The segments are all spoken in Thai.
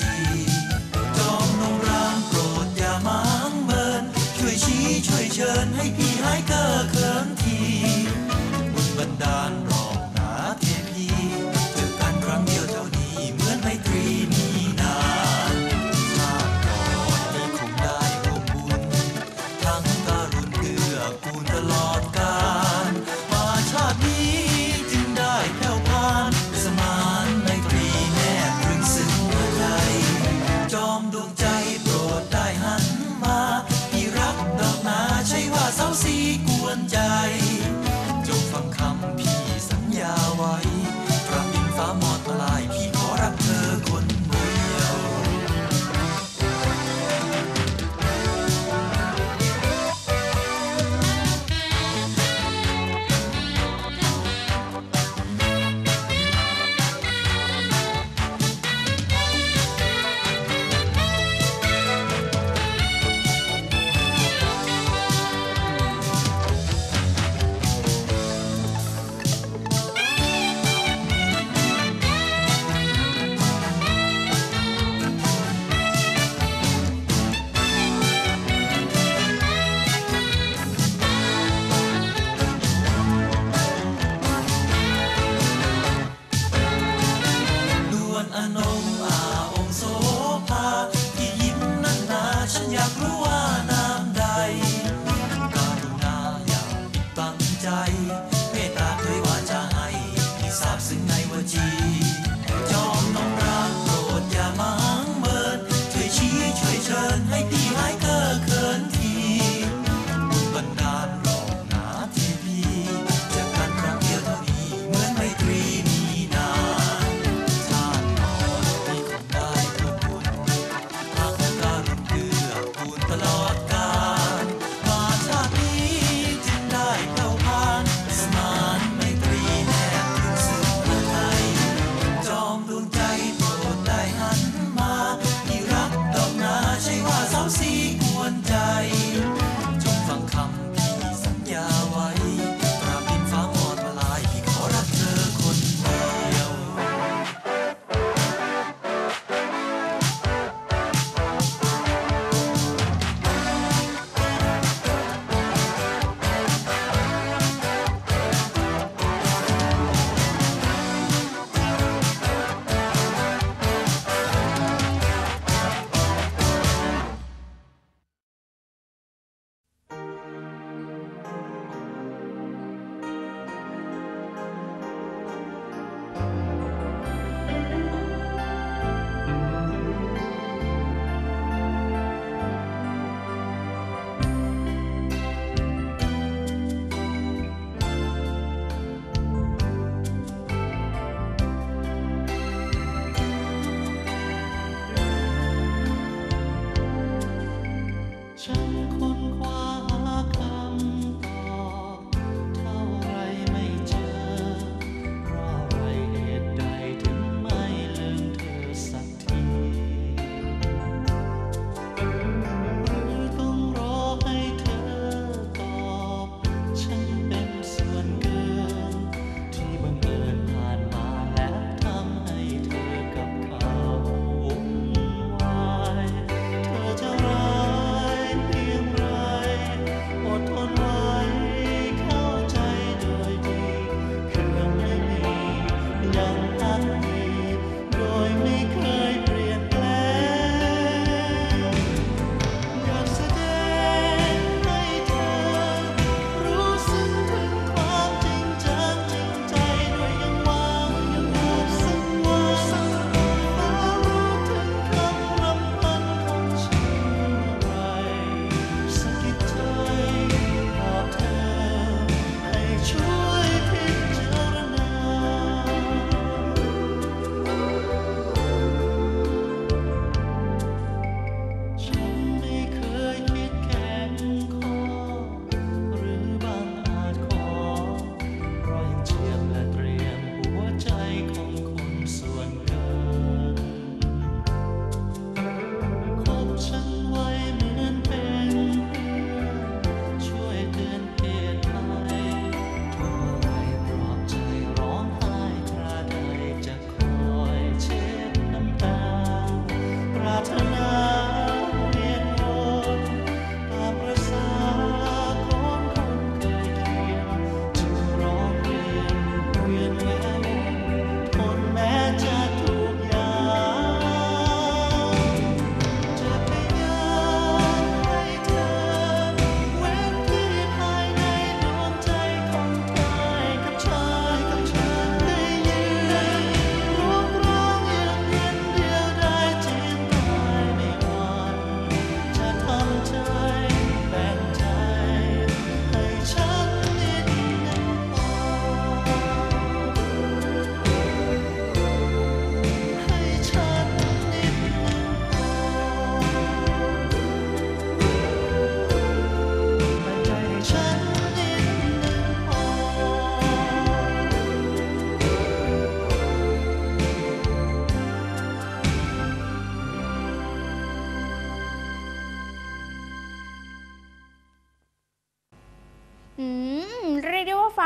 ทีจอมนงรางโปรดอย่ามังเบินช่วยชี้ช่วยเชิญให้พี่หายเกอเขิน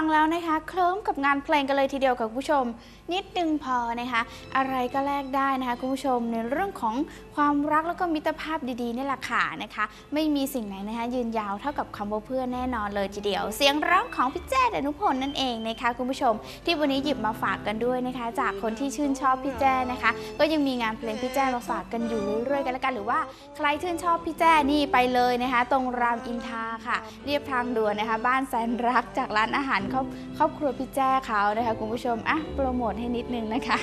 งแล้วนะคะเคลิ้มกับงานเพลงกันเลยทีเดียวกับคุณผู้ชม นิดนึงพอนะคะ อะไรก็แลกได้นะคะคุณผู้ชมในเรื่องของความรักแล้วก็มิตรภาพดีๆนี่แหละค่ะนะคะ ไม่มีสิ่งไหนนะคะ ยืนยาวเท่ากับคำว่าเพื่อนแน่นอนเลยทีเดียว เสียงร้องของพี่แจ้ดนุพลนั่นเองนะคะคุณผู้ชม ที่วันนี้หยิบมาฝากกันด้วยนะคะ จากคนที่ชื่นชอบพี่แจ้นะคะ ก็ยังมีงานเพลงพี่แจ้มาฝากกันอยู่เรื่อยๆกันแล้วกันหรือว่าใครชื่นชอบพี่แจ้นี่ไปเลยนะคะ ตรงรามอินทราค่ะ เรียบทางด่วนนะคะ บ้านแสนรักจากร้านอาหารครอบครอบครัวพี่แจ้เขานะคะคุณผู้ชมอะโปรโมทให้นิดนึงนะคะ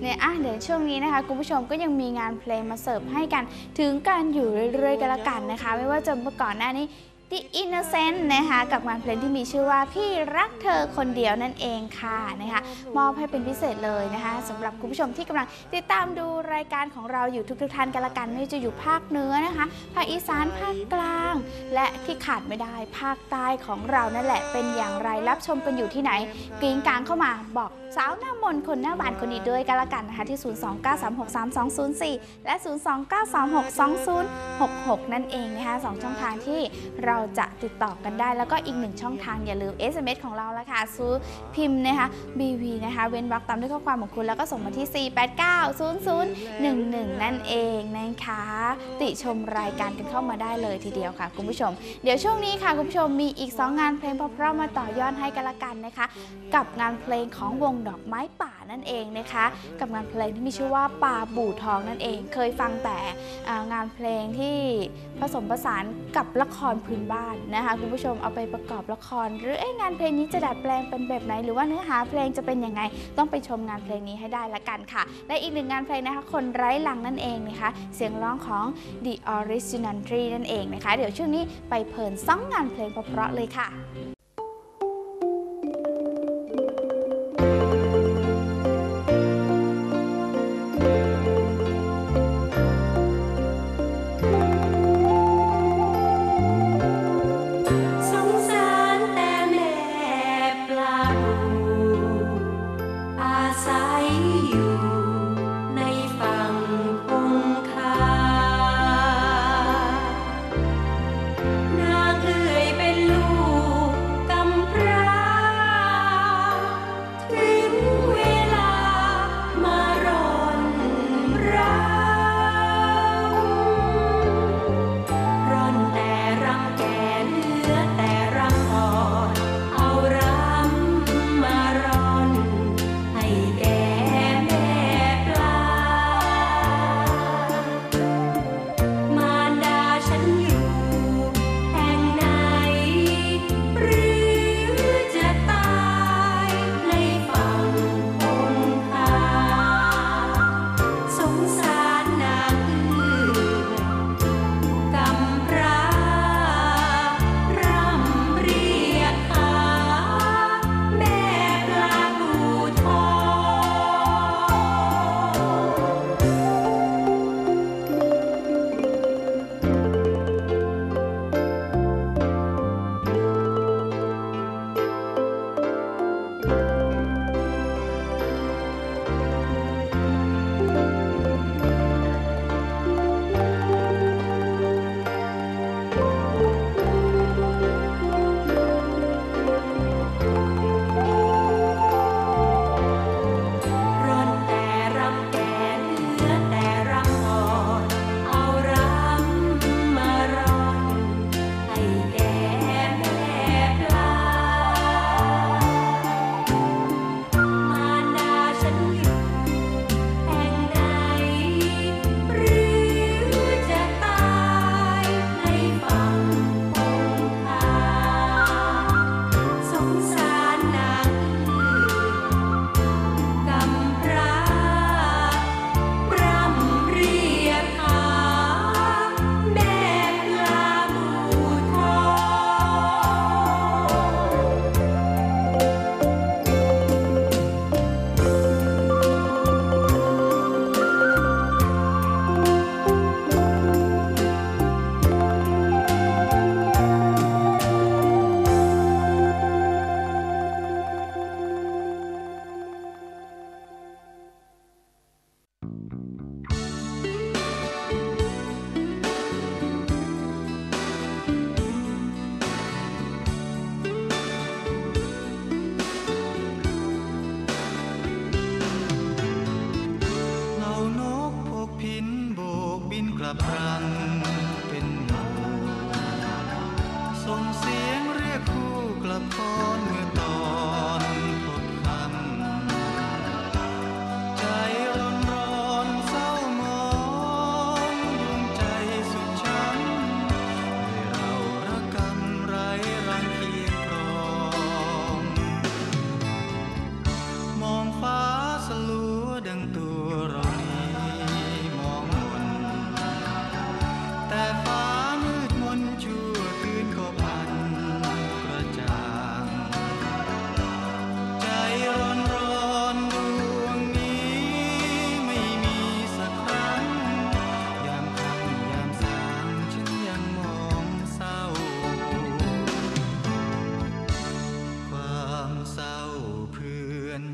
เนี่ยอะเดี๋ยวช่วงนี้นะคะคุณผู้ชมก็ยังมีงานเพลงมาเสิร์ฟให้กัน ถึงการอยู่เรื่อยๆกันละกันนะคะ ไม่ว่าจะเมื่อก่อนหน้านี้ The Innocent นะคะกับงานเพลงที่มีชื่อว่าพี่รักเธอคนเดียวนั่นเองค่ะนะคะมอบให้เป็นพิเศษเลยนะคะสำหรับคุณผู้ชมที่กำลังติดตามดูรายการของเราอยู่ทุกๆท่านกันละกันไม่ว่าจะอยู่ภาคเหนือนะคะ ภาคอีสานภาคกลาง และที่ขาดไม่ได้ภาคใต้ของเรานั่นแหละเป็นอย่างไรรับชมกันอยู่ที่ไหนกริ้งกลางเข้ามาบอกสาวหน้ามนต์คนหน้าบานคนนี้ด้วยกันละกันนะคะที่ 029363204 และ 029262066 นั่นเองนะคะสองช่องทางที่เราราจะติดต่อกันได้ แล้วก็อีกหนึ่งช่องทางอย่าลืม SMS ของเราละค่ะซื้อพิมพ์นะคะ BV นะคะเว้นวรรคตามด้วยข้อความของคุณแล้วก็ส่งมาที่ 4890011 นั่นเองนะคะ ติชมรายการกันเข้ามาได้เลยทีเดียวค่ะ คุณผู้ชม เดี๋ยวช่วงนี้ค่ะ คุณผู้ชมมีอีก 2 งานเพลงเพราะๆมาต่อยอดให้กันละกันนะคะ กับงานเพลงของวงดอกไม้ป่านั่นเองนะคะ กับงานเพลงที่มีชื่อว่าป่าบู่ทองนั่นเอง เคยฟังแต่งานเพลงที่ผสมผสานกับละครพื้นบ้านนะคะคุณผู้ชมเอาไปประกอบละคร หรือเอ๊ะงานเพลงนี้จะดัดแปลงเป็นแบบไหน หรือว่าเนื้อหาเพลงจะเป็นยังไง ต้องไปชมงานเพลงนี้ให้ได้ละกันค่ะ และอีกหนึ่งงานเพลงนะคะคนไร้หลังนั่นเองนะคะ เสียงร้องของ The Original Tree นั่นเองนะคะ เดี๋ยวช่วงนี้ไปเพลินซ่องงานเพลงเพราะๆเลยค่ะ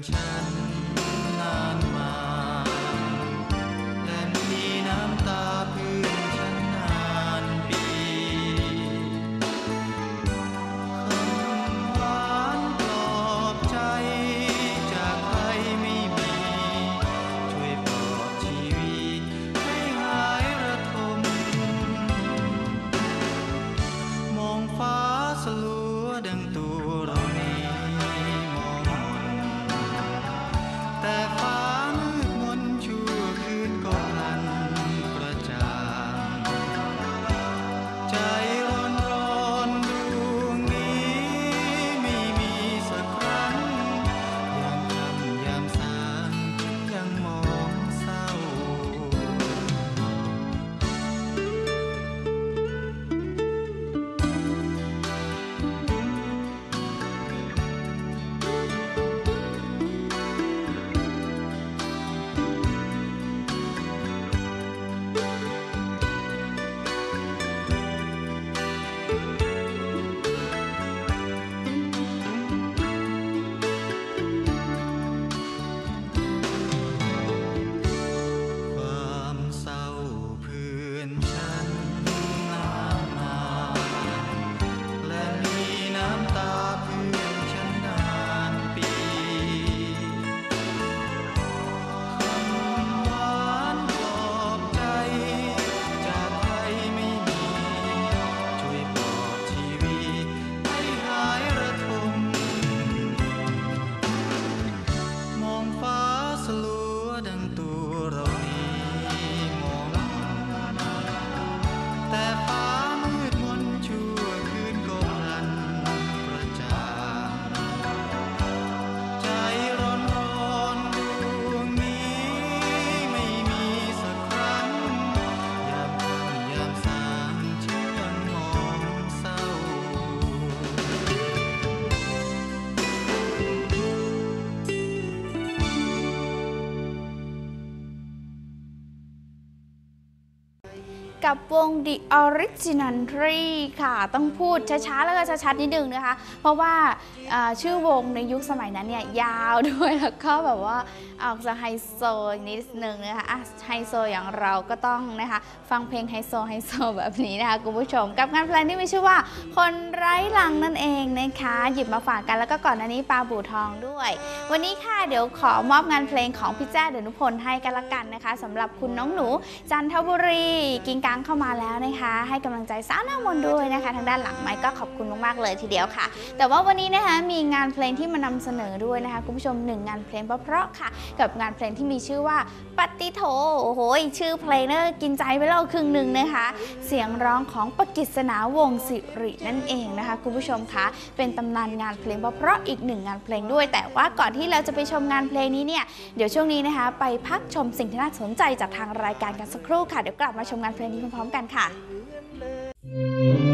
sunshine. กับวง The Original Tree ค่ะ ต้องพูดช้าๆ แล้วก็ชัดๆ นิดนึงนะคะ เพราะว่าชื่อวงในยุคสมัยนั้นเนี่ยยาวด้วย แล้วก็แบบว่าออกจะไฮโซนิดนึงนะคะไฮโซอย่างเราก็ต้องนะคะ ฟังเพลงไฮโซไฮโซแบบนี้นะคะคุณผู้ชม กับงานเพลงที่มีชื่อว่า คนไร้หลังนั่นเองนะคะ หยิบมาฝากกันแล้วก็ก่อนหน้านี้ปลาบูทองด้วย วันนี้ค่ะเดี๋ยวขอมอบงานเพลงของพี่แจ้เดนุพลให้กันละกันนะคะสำหรับคุณน้องหนูจันทบุรีกิงกังเข้ามาแล้วนะคะ ให้กำลังใจสาวหน้ามนต์ด้วยนะคะ ทางด้านหลังไม้ก็ขอบคุณมากๆเลยทีเดียวค่ะ แต่ว่าวันนี้นะคะมีงานเพลงที่มานำเสนอด้วยนะคะคุณผู้ชมหนึ่งงานเพลงเพราะๆค่ะ กับงานเพลงที่มีชื่อว่าปฏิโถโอ้โหชื่อเพลงเนี่ยกินใจไปแล้วครึ่งหนึ่งนะคะ เสียงร้องของปกิศนาวงศ์สิรินั่นเองนะคะ คุณผู้ชมคะเป็นตำนานงานเพลงเพราะๆอีกหนึ่งงานเพลงด้วย แต่ว่าก่อนที่เราจะไปชมงานเพลงนี้เนี่ยเดี๋ยวช่วงนี้นะคะ ไปพักชมสิ่งที่น่าสนใจจากทางรายการกันสักครู่ค่ะเดี๋ยวกลับมาชมงานเพลงนี้พร้อมๆกันค่ะ